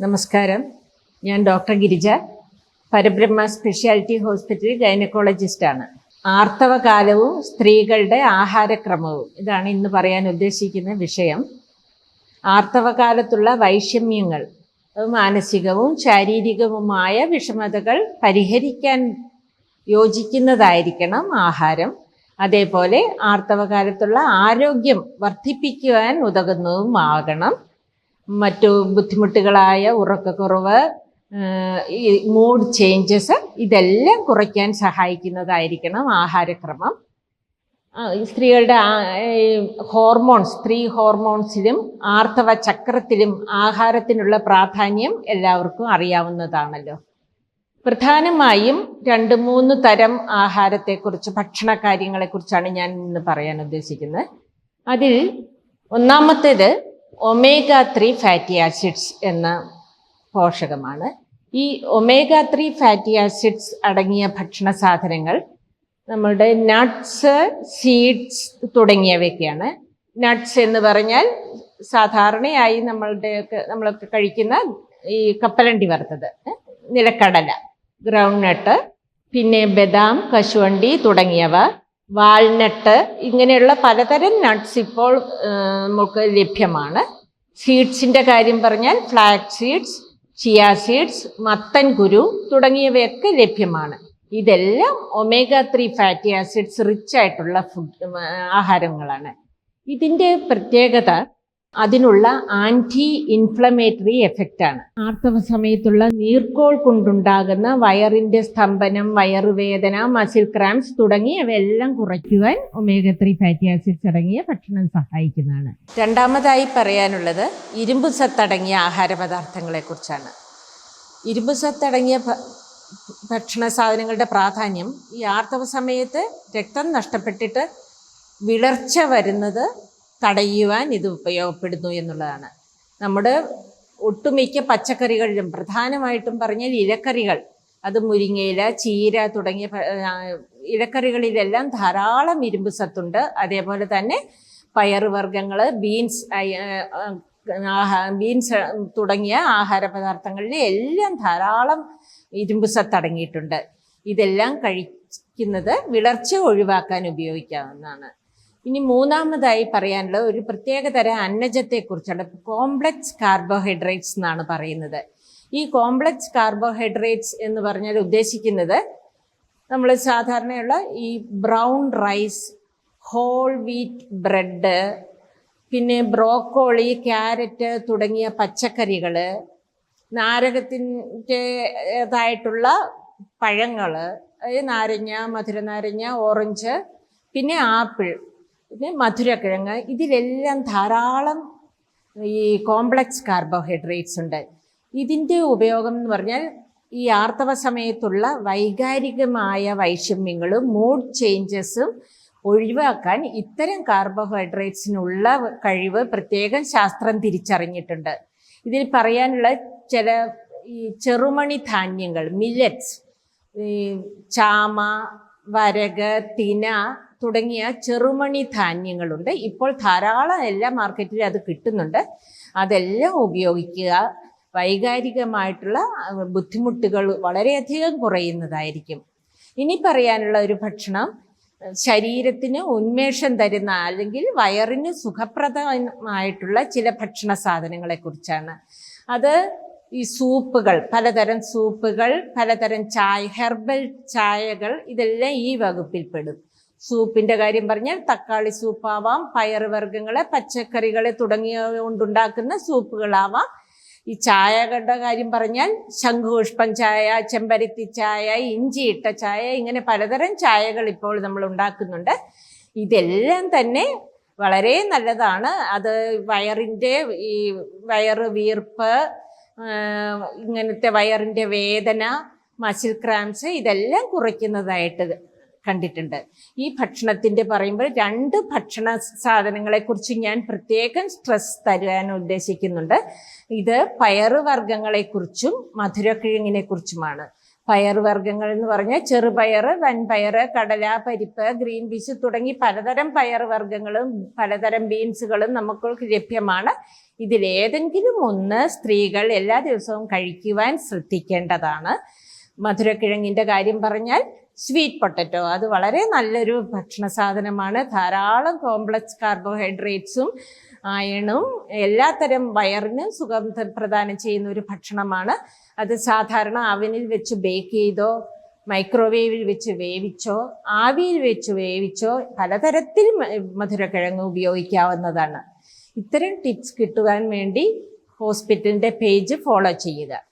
നമസ്കാരം. ഞാൻ doctor Girija Parabrahma speciality hospital ഗൈനക്കോളജിസ്റ്റാണ് ആർത്തവകാലവും സ്ത്രീകളുടെ ആഹാരക്രമവും ഇതാണ് ഇന്ന് പറയാൻ ഉദ്ദേശിക്കുന്ന വിഷയം. ആർത്തവകാലത്തുള്ള വൈഷമ്യങ്ങൾ മാനസികവും ശാരീരികവുമായ വിഷമതകൾ പരിഹരിക്കാൻ യോജിക്കുന്നതായിരിക്കണം ആഹാരം. അതേപോലെ ആർത്തവകാലത്തുള്ള ആരോഗ്യം വർദ്ധിപ്പിക്കുവാൻ ഉതകുന്നതുമാകണം. മറ്റു ബുദ്ധിമുട്ടുകളായ ഉറക്കക്കുറവ് ഈ മൂഡ് ചേഞ്ചസ് ഇതെല്ലാം കുറയ്ക്കാൻ സഹായിക്കുന്നതായിരിക്കണം ആഹാരക്രമം. സ്ത്രീകളുടെ ഹോർമോൺസ് സ്ത്രീ ഹോർമോൺസിലും ആർത്തവ ചക്രത്തിലും ആഹാരത്തിനുള്ള പ്രാധാന്യം എല്ലാവർക്കും അറിയാവുന്നതാണല്ലോ. പ്രധാനമായും രണ്ട് മൂന്ന് തരം ആഹാരത്തെക്കുറിച്ച് ഭക്ഷണ കാര്യങ്ങളെക്കുറിച്ചാണ് ഞാൻ ഇന്ന് പറയാൻ ഉദ്ദേശിക്കുന്നത്. അതിൽ ഒന്നാമത്തേത് ഒമേഗ ത്രീ ഫാറ്റി ആസിഡ്സ് എന്ന പോഷകമാണ്. ഈ ഒമേഗ ത്രീ ഫാറ്റി ആസിഡ്സ് അടങ്ങിയ ഭക്ഷണ സാധനങ്ങൾ നമ്മളുടെ നട്ട്സ് സീഡ്സ് തുടങ്ങിയവയൊക്കെയാണ്. നട്ട്സ് എന്ന് പറഞ്ഞാൽ സാധാരണയായി നമ്മളുടെ നമ്മളൊക്കെ കഴിക്കുന്ന ഈ കപ്പലണ്ടി വറുത്തത് നിലക്കടല ഗ്രൗണ്ട് നട്ട് പിന്നെ ബദാം കശുവണ്ടി തുടങ്ങിയവ. വാൾനട്ട് ഇങ്ങനെയുള്ള പലതരം നട്ട്സ് ഇപ്പോൾ നമുക്ക് ലഭ്യമാണ്. സീഡ്സിന്റെ കാര്യം പറഞ്ഞാൽ ഫ്ലാക്സ് സീഡ്സ് ചിയ സീഡ്സ് മത്തൻ കുരു തുടങ്ങിയവയൊക്കെ ലഭ്യമാണ്. ഇതെല്ലാം omega three fatty acids rich ആയിട്ടുള്ള ഫുഡ് ആഹാരങ്ങളാണ്. ഇതിന്റെ പ്രത്യേകത അതിനുള്ള ആന്റി ഇൻഫ്ലമേറ്ററി എഫക്റ്റ് ആണ്. ആർത്തവ സമയത്തുള്ള നീർക്കോൾ കൊണ്ടുണ്ടാകുന്ന വയറിന്റെ സ്തംഭനം വയറുവേദന മസിൽ ക്രാംസ് തുടങ്ങിയവയെല്ലാം കുറയ്ക്കുവാൻ ഒമേഗ ത്രീ ഫാറ്റി ആസിഡ്സ് അടങ്ങിയ ഭക്ഷണം സഹായിക്കുന്നതാണ്. രണ്ടാമതായി പറയാനുള്ളത് ഇരുമ്പ് സത്തടങ്ങിയ ആഹാര പദാർത്ഥങ്ങളെക്കുറിച്ചാണ്. ഇരുമ്പ് സത്തടങ്ങിയ ഭക്ഷണ സാധനങ്ങളുടെ പ്രാധാന്യം ഈ ആർത്തവ സമയത്ത് രക്തം നഷ്ടപ്പെട്ടിട്ട് വിളർച്ച വരുന്നത് തടയുവാൻ ഇത് ഉപയോഗപ്പെടുന്നു എന്നുള്ളതാണ്. നമ്മുടെ ഒട്ടുമിക്ക പച്ചക്കറികളിലും പ്രധാനമായിട്ടും പറഞ്ഞാൽ ഇലക്കറികൾ അത് മുരിങ്ങയില ചീര തുടങ്ങിയ ഇലക്കറികളിലെല്ലാം ധാരാളം ഇരുമ്പ് സത്തുണ്ട്. അതേപോലെ തന്നെ പയറുവർഗങ്ങൾ ബീൻസ് ബീൻസ് തുടങ്ങിയ ആഹാര പദാർത്ഥങ്ങളിൽ എല്ലാം ധാരാളം ഇരുമ്പ് സത്ത് അടങ്ങിയിട്ടുണ്ട്. ഇതെല്ലാം കഴിക്കുന്നത് വിളർച്ച ഒഴിവാക്കാൻ ഉപയോഗിക്കാവുന്നതാണ്. ഇനി മൂന്നാമതായി പറയാനുള്ള ഒരു പ്രത്യേക തരം അന്നജത്തെക്കുറിച്ചാണ്. കോംപ്ലക്സ് കാർബോഹൈഡ്രേറ്റ്സ് എന്നാണ് പറയുന്നത്. ഈ കോംപ്ലക്സ് കാർബോഹൈഡ്രേറ്റ്സ് എന്ന് പറഞ്ഞാൽ ഉദ്ദേശിക്കുന്നത് നമ്മൾ സാധാരണയുള്ള ഈ brown rice whole wheat bread പിന്നെ ബ്രോക്കോളി ക്യാരറ്റ് തുടങ്ങിയ പച്ചക്കറികൾ നാരകത്തിന്റെതായിട്ടുള്ള പഴങ്ങൾ നാരങ്ങ മധുരനാരങ്ങ ഓറഞ്ച് പിന്നെ ആപ്പിൾ. പിന്നെ മധുരക്കിഴങ്ങ്. ഇതിലെല്ലാം ധാരാളം ഈ കോംപ്ലക്സ് കാർബോഹൈഡ്രേറ്റ്സ് ഉണ്ട്. ഇതിന്റെ ഉപയോഗം എന്ന് പറഞ്ഞാൽ ഈ ആർത്തവ സമയത്തുള്ള വൈകാരികമായ വൈഷമ്യങ്ങളും മൂഡ് ചേഞ്ചസും ഒഴിവാക്കാൻ ഇത്തരം കാർബോഹൈഡ്രേറ്റ്സിനുള്ള കഴിവ് പ്രത്യേകം ശാസ്ത്രം തിരിച്ചറിഞ്ഞിട്ടുണ്ട്. ഇതിൽ പറയാനുള്ള ചില ഈ ചെറുമണി ധാന്യങ്ങൾ മില്ലറ്റ്സ് ചാമ വരക് തിന തുടങ്ങിയ ചെറുമണി ധാന്യങ്ങളുണ്ട്. ഇപ്പോൾ ധാരാളം എല്ലാ മാർക്കറ്റിലും അത് കിട്ടുന്നുണ്ട്. അതെല്ലാം ഉപയോഗിക്കുക. വൈകാരികമായിട്ടുള്ള ബുദ്ധിമുട്ടുകൾ വളരെയധികം കുറയുന്നതായിരിക്കും. ഇനി പറയാനുള്ള ഒരു ഭക്ഷണം ശരീരത്തിന് ഉന്മേഷം തരുന്ന അല്ലെങ്കിൽ വയറിന് സുഖപ്രദമായിട്ടുള്ള ചില ഭക്ഷണ സാധനങ്ങളെ കുറിച്ചാണ് അത് ഈ സൂപ്പുകൾ പലതരം സൂപ്പുകൾ പലതരം ചായ ഹെർബൽ ചായകൾ ഇതെല്ലാം ഈ വകുപ്പിൽപ്പെടും. സൂപ്പിന്റെ കാര്യം പറഞ്ഞാൽ തക്കാളി സൂപ്പാവാം പയർ വർഗങ്ങളെ പച്ചക്കറികളെ തുടങ്ങിയ കൊണ്ടുണ്ടാക്കുന്ന സൂപ്പുകളാവാം. ഈ ചായകളുടെ കാര്യം പറഞ്ഞാൽ ശംഖുപുഷ്പം ചായ ചെമ്പരത്തി ചായ ഇഞ്ചി ഇട്ട ചായ ഇങ്ങനെ പലതരം ചായകൾ ഇപ്പോൾ നമ്മൾ ഉണ്ടാക്കുന്നുണ്ട്. ഇതെല്ലാം തന്നെ വളരെ നല്ലതാണ്. അത് വയറിന്റെ ഈ വയറ് വീർപ്പ് ഇങ്ങനത്തെ വയറിന്റെ വേദന മസിൽ ക്രാംസ് ഇതെല്ലാം കുറയ്ക്കുന്നതായിട്ട് കണ്ടിട്ടുണ്ട്. ഈ ഭക്ഷണത്തിന്റെ പറയുമ്പോൾ രണ്ട് ഭക്ഷണ സാധനങ്ങളെക്കുറിച്ച് ഞാൻ പ്രത്യേകം സ്ട്രെസ് തരാൻ ഉദ്ദേശിക്കുന്നുണ്ട്. ഇത് പയറുവർഗങ്ങളെക്കുറിച്ചും മധുരക്കിഴങ്ങിനെക്കുറിച്ചുമാണ്. പയറുവർഗങ്ങൾ എന്ന് പറഞ്ഞാൽ ചെറുപയർ വൻപയർ കടല പരിപ്പ് ഗ്രീൻ പീസ് തുടങ്ങി പലതരം പയറുവർഗങ്ങളും പലതരം ബീൻസുകളും നമുക്ക് ലഭ്യമാണ്. ഇതിലേതെങ്കിലും ഒന്ന് സ്ത്രീകൾ എല്ലാ ദിവസവും കഴിക്കുവാൻ ശ്രദ്ധിക്കേണ്ടതാണ്. മധുരക്കിഴങ്ങിന്റെ കാര്യം പറഞ്ഞാൽ സ്വീറ്റ് പൊട്ടറ്റോ. അത് വളരെ നല്ലൊരു ഭക്ഷണ സാധനമാണ്. ധാരാളം കോംപ്ലക്സ് കാർബോഹൈഡ്രേറ്റ്സും അയണും എല്ലാത്തരം വയറിനും ത- പ്രദാനം ചെയ്യുന്ന ഒരു ഭക്ഷണമാണ്. അത് സാധാരണ അവനിൽ വെച്ച് ബേക്ക് ചെയ്തോ മൈക്രോവേവിൽ വെച്ച് വേവിച്ചോ ആവിയിൽ വെച്ച് വേവിച്ചോ പലതരത്തിൽ മധുരക്കിഴങ്ങ് ഉപയോഗിക്കാവുന്നതാണ്. ഇത്തരം ടിപ്സ് കിട്ടുവാൻ വേണ്ടി ഹോസ്പിറ്റലിന്റെ പേജ് ഫോളോ ചെയ്യുക.